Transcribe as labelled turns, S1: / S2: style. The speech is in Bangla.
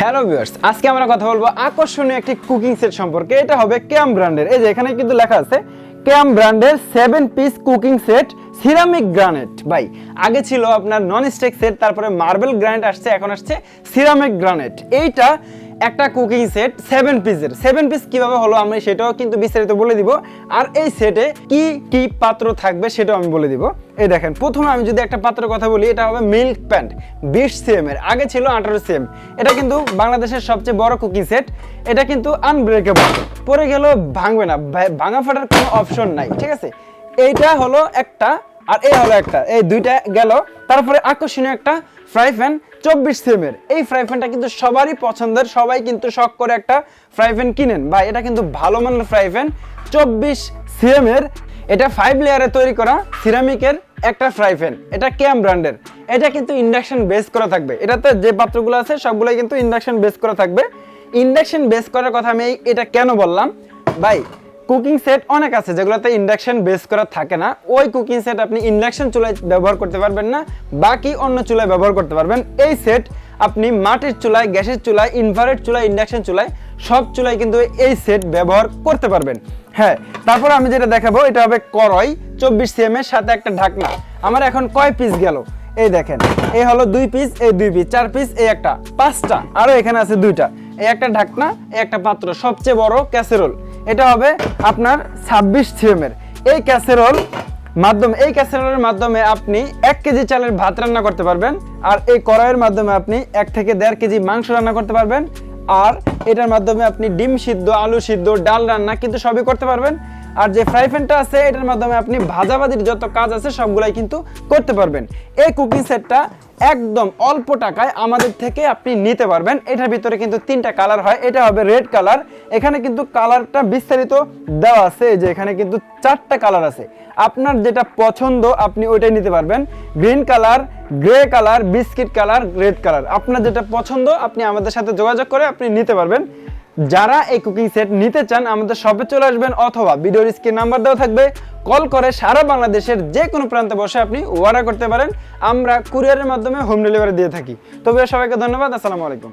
S1: হ্যালো ভিউয়ার্স আজকে আমরা কথা বলব আকর্ষণীয় একটি কুকিং সেট সম্পর্কে। এটা হবে ক্যাম ব্র্যান্ডের এই যে, এখানে কিন্তু লেখা আছে ক্যাম ব্র্যান্ডের seven piece cooking set ceramic granite ভাই, আগে ছিল আপনার নন স্টেক সেট তারপরে মার্বেল গ্রানেট আসছে, এখন আসছে সিরামিক গ্রানেট এইটা একটা কুকিং সেট সেভেন পিসের সেভেন পিস কীভাবে হলো আমি সেটাও কিন্তু বিস্তারিত বলে দিব। আর এই সেটে কি কি পাত্র থাকবে সেটাও আমি বলে দিব। এই দেখেন, প্রথমে আমি যদি একটা পাত্রের কথা বলি, এটা হবে মিল্ক প্যান্ট বিশ সিএম এর। আগে ছিল আঠারো সিএম এটা কিন্তু বাংলাদেশের সবচেয়ে বড় কুকিং সেট এটা কিন্তু আনব্রেকেবল পরে গেল ভাঙবে না। ভাঙা ফাটার কোনো অপশন নাই, ঠিক আছে? এইটা হলো একটা আর এই হলো একটা, এই দুইটা গেল। তারপরে আকর্ষণীয় একটা ফ্রাই প্যান চব্বিশ সিএমের এই ফ্রাই প্যানটা কিন্তু সবারই পছন্দের, সবাই কিন্তু শখ করে একটা ফ্রাই প্যান কিনেন। বা এটা কিন্তু ভালো মানের ফ্রাই প্যান চব্বিশ সিএমের এটা ফাইভ লেয়ারে তৈরি করা সিরামিকের একটা ফ্রাই প্যান এটা ক্যাম ব্র্যান্ডের এটা কিন্তু ইন্ডাকশন বেস করা থাকবে। এটাতে যে পাত্রগুলো আছে, সবগুলোই কিন্তু ইন্ডাকশন বেস করা থাকবে। ইন্ডাকশন বেস করার কথা আমি এটা কেন বললাম? ভাই কুকিং সেট অনেক আছে যেগুলোতে ইন্ডাকশন বেস করা থাকে না। ওই কুকিং সেট আপনি ইন্ডাকশন চুলায় ব্যবহার করতে পারবেন না, বাকি অন্য চুলায় ব্যবহার করতে পারবেন। এই সেট আপনি মাটির চুলায়, গ্যাসের চুলায়, ইনভার্টেড চুলায়, ইন্ডাকশন চুলায়, সব চুলায় কিন্তু এই সেট ব্যবহার করতে পারবেন। হ্যাঁ তারপর আমি যেটা দেখাবো, এটা হবে করয় চব্বিশ সিএম এর সাথে একটা ঢাকনা। আমার এখন কয় পিস গেল? এই দেখেন, এই হলো দুই পিস এই দুই পিস চার পিস এই একটা, পাঁচটা, আরও এখানে আছে দুইটা। এই একটা ঢাকনা, এই একটা পাত্র, সবচেয়ে বড় ক্যাসেরোল এটা হবে আপনার ছাব্বিশ সিএমের এই ক্যাসেরোল মাধ্যমে, এই ক্যাসেরোলের মাধ্যমে আপনি এক কেজি চালের ভাত রান্না করতে পারবেন আর এই কড়াইয়ের মাধ্যমে আপনি এক থেকে দেড় কেজি মাংস রান্না করতে পারবেন। আর এটার মাধ্যমে আপনি ডিম সিদ্ধ, আলু সিদ্ধ, ডাল রান্না কিন্তু সবই করতে পারবেন। আর যে ফ্রাই প্যানটা আছে, এটার মাধ্যমে আপনি ভাজাভাজির যত কাজ আছে, সবগুলাই কিন্তু করতে পারবেন। এই কুকিং সেটটা একদম অল্প টাকায় আমাদের থেকে আপনি নিতে পারবেন। এটার ভিতরে কিন্তু তিনটা কালার হয়। এটা হবে রেড কালার এখানে কিন্তু কালারটা বিস্তারিত দেওয়া আছে। যে এখানে কিন্তু চারটা কালার আছে। আপনার যেটা পছন্দ, আপনি ওইটাই নিতে পারবেন। Green colour grey colour biscuit colour red colour আপনার যেটা পছন্দ, আপনি আমাদের সাথে যোগাযোগ করে আপনি নিতে পারবেন। যারা এই কুকিং সেট নিতে চান, আমাদের শপে চলে আসবেন অথবা ভিডিওর স্ক্রিন নাম্বার দেওয়া থাকবে। কল করে সারা বাংলাদেশের যে কোনো প্রান্তে বসে আপনি অর্ডার করতে পারেন। আমরা কুরিয়ারের মাধ্যমে হোম ডেলিভারি দিয়ে থাকি। তবে সবাইকে ধন্যবাদ। আসসালামু আলাইকুম।